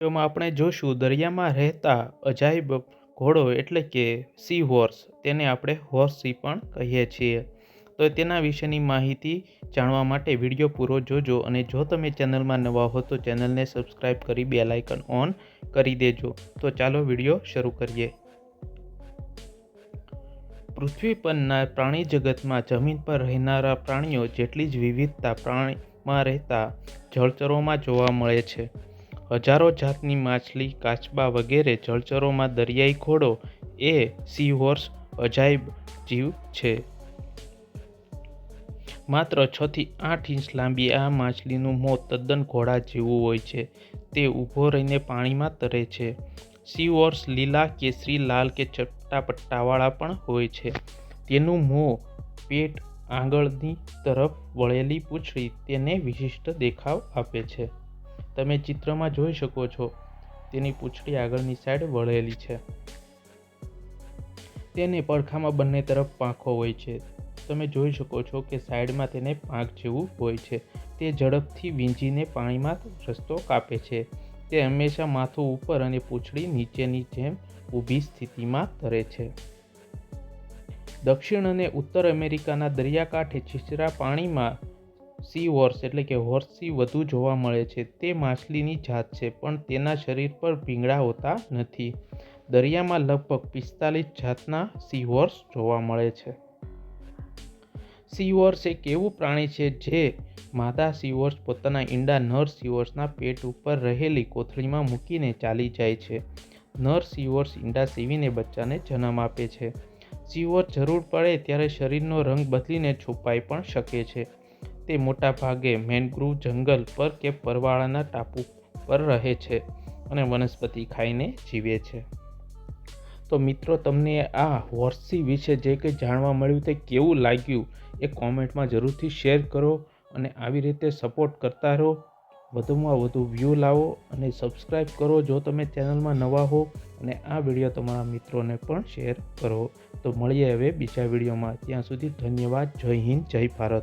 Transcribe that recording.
વિડીયોમાં આપણે જોશું, દરિયામાં રહેતા અજાયબ ઘોડો એટલે કે સી હોર્સ તેને આપણે હોર્સ સી પણ કહીએ છીએ. તો તેના વિશેની માહિતી જાણવા માટે વીડિયો પૂરો જોજો અને જો તમે ચેનલમાં નવા હો તો ચેનલને સબસ્ક્રાઈબ કરી બે લાઇકન ઓન કરી દેજો. તો ચાલો વીડિયો શરૂ કરીએ. પૃથ્વી પરના પ્રાણી જગતમાં જમીન પર રહેનારા પ્રાણીઓ જેટલી જ વિવિધતા પ્રાણીમાં રહેતા જળચરોમાં જોવા મળે છે. હજારો જાતની માછલી, કાચબા વગેરે જળચરોમાં દરિયાઈ ઘોડો એ સી હોર્સ અજાયબ જીવ છે. માત્ર છ થી આઠ ઇંચ લાંબી આ માછલીનું મોં તદ્દન ઘોડા જેવું હોય છે. તે ઊભો રહીને પાણીમાં તરે છે. સી હોર્સ લીલા, કેસરી, લાલ કે ચપટા પટ્ટાવાળા પણ હોય છે. તેનું મોં પેટ આંગળની તરફ વળેલી પૂંછડી તેને વિશિષ્ટ દેખાવ આપે છે. તમે ચિત્રમાં જોઈ શકો છો. તેની પૂંછડી આગળની સાઈડ વળેલી છે. તેને પડખામાં બંને તરફ પાંખો હોય છે. તમે જોઈ શકો છો કે સાઈડમાં તેને પાંખ જેવું હોય છે. તે ઝડપથી વીંજીને પાણીમાં રસ્તો કાપે છે. તે હંમેશા માથું ઉપર અને પૂંછડી નીચેની જેમ ઊભી સ્થિતિમાં તરે છે. દક્ષિણ અને ઉત્તર અમેરિકાના દરિયાકાંઠે છીછરા પાણીમાં સી હોર્સ એટલે કે હોર્સથી વધુ જોવા મળે છે. તે માછલીની જાત છે, પણ તેના શરીર પર ભીંગડા હોતા નથી. દરિયામાં લગભગ પિસ્તાલીસ જાતના સી હોર્સ જોવા મળે છે. સી હોર્સ એક એવું પ્રાણી છે જે માદા સી હોર્સ, પોતાના ઈંડા નર સી હોર્સના પેટ ઉપર રહેલી કોથળીમાં મૂકીને ચાલી જાય છે. નર સી હોર્સ ઈંડા સીવીને બચ્ચાને જન્મ આપે છે. સી હોર્સ જરૂર પડે ત્યારે શરીરનો રંગ બદલીને છુપાઈ પણ શકે છે. તે મોટા ભાગે મેનગ્રુવ જંગલ પર કે પરવાળાના ટાપુ પર રહે છે અને વનસ્પતિ ખાઈને જીવે છે. તો મિત્રો, તમને આ હોર્સી વિશે જે કંઈ જાણવા મળ્યું તે કેવું લાગ્યું એ કોમેન્ટમાં જરૂરથી શેર કરો અને આવી રીતે સપોર્ટ કરતા રહો. વધુમાં વધુ વ્યૂ લાવો અને સબસ્ક્રાઈબ કરો જો તમે ચેનલમાં નવા હો અને આ વીડિયો તમારા મિત્રોને પણ શેર કરો. તો મળીએ હવે બીજા વિડીયોમાં. ત્યાં સુધી ધન્યવાદ. જય હિન્દ, જય ભારત.